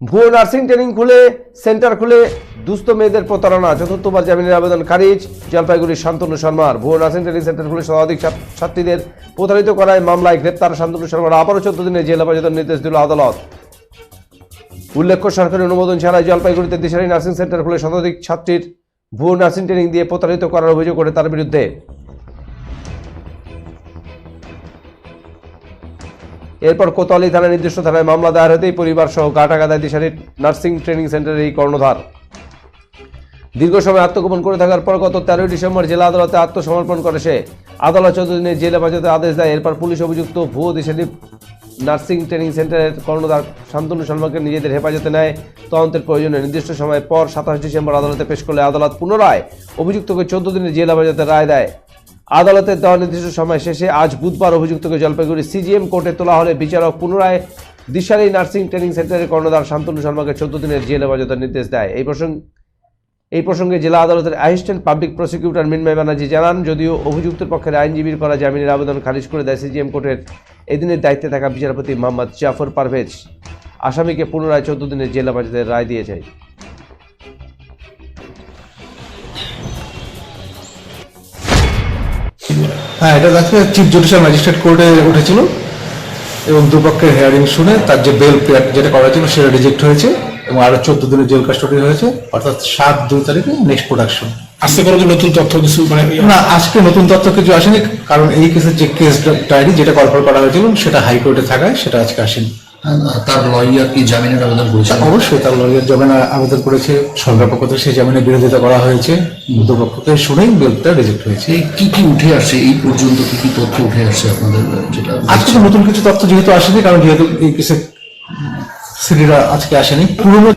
ভুয়ো nursing training খুলে, centre খুলে দুস্থ মেয়েদের প্রতারণা। চতুর্থবার জামিনের আবেদন খারিজ। জলপাইগুড়ির শান্তনু শর্মার ভুয়ো নার্সিং ট্রেনিং সেন্টার খুলে শতাধিক ছাত্রীদের প্রতারিত করায় মামলায় গ্রেপ্তার শান্তনু শর্মার আবারও চোদ্দ দিনের জেল হেফাজতের নির্দেশ দিল আদালত। উল্লেখ্য, সরকারি অনুমোদন ছাড়াই জলপাইগুড়িতে দিশারি নার্সিং সেন্টার খুলে শতাধিক ছাত্রীর ভুয়ো নার্সিং ট্রেনিং দিয়ে প্রতারিত করার অভিযোগ করে তার বিরুদ্ধে। এরপর কোতোয়ালি থানায় নির্দিষ্ট থানায় মামলা দায়ের হতেই পরিবার সহ গাটাগাদায় দিশারির নার্সিং ট্রেনিং সেন্টারের এই কর্ণধার। দীর্ঘ সময় আত্মগোপন করে থাকার পর গত তেরোই ডিসেম্বর জেলা আদালতে আত্মসমর্পণ করে সে। আদালত চোদ্দ দিনের জেল হেফাজতে আদেশ দেয়, এরপর পুলিশ অভিযুক্ত ভুয়ো দিশারি নার্সিং ট্রেনিং সেন্টারের কর্ণধার শান্তনু শর্মাকে নিজেদের হেফাজতে নেয়। তদন্তের প্রয়োজনে নির্দিষ্ট সময় পর সাতাশ ডিসেম্বর আদালতে পেশ করলে আদালত পুনরায় অভিযুক্তকে চোদ্দ দিনের জেল হেফাজতে রায় দেয়। আদালতের দেওয়া নির্দিষ্ট সময় শেষে আজ বুধবার অভিযুক্তকে জলপাইগুড়ি সিজিএম কোর্টে তোলা হলে বিচারক পুনরায় দিশারি নার্সিং ট্রেনিং সেন্টারের কর্ণধার শান্তনু শর্মাকে চোদ্দ দিনের জেল হেফাজতের নির্দেশ দেয়। এই প্রসঙ্গে এই প্রসঙ্গে জেলা আদালতের assistant public prosecutor Minmoy Banerjee জানান, যদিও অভিযুক্তের পক্ষের আইনজীবীর করা জামিনের আবেদন খারিজ করে দেয় সিজিএম কোর্টের এদিনের দায়িত্বে থাকা বিচারপতি মোহাম্মদ জাফর পারভেজ। আসামিকে পুনরায় চোদ্দ দিনের জেল হেফাজতের রায় দিয়েছে। হ্যাঁ এটা দেখে চিফ জুডিশিয়াল ম্যাজিস্ট্রেট কোর্টে উঠেছিল এবং দুপক্ষের হেয়ারিং শুনে তার যে বেল যেটা করা ছিল সেটা রিজেক্ট হয়েছে এবং আরও চোদ্দ দিনের জেল কাস্টডি হয়েছে অর্থাৎ সাত দুই তারিখে নেক্সট প্রোডাকশন আসতে কোনো নতুন তথ্য কিছু মানে না আজকে নতুন তথ্য কিছু আসেনি কারণ এই কেসের যে কেস ডায়েরি যেটা কলফল করা হয়েছিল সেটা হাইকোর্টে থাকায় সেটা আজকে আসেনি। তার লয়ার কি জামিনের আবেদন করেছে অবশ্যই তার লয়ার জামিন আবেদন করেছে। সরকার পক্ষ থেকে সেই জামিনের বিরোধিতা করা হয়েছে। দুপক্ষকে শুনেই বিলটা রিজেক্ট হয়েছে। কি কি উঠে আসে এই পর্যন্ত কি কি তথ্য উঠে আসে আপনাদের যেটা? আজকে নতুন কিছু তথ্য যেহেতু আসেনি কারণ যেহেতু এই কেসে সিডিরা আজকে আসেনি। পুরনো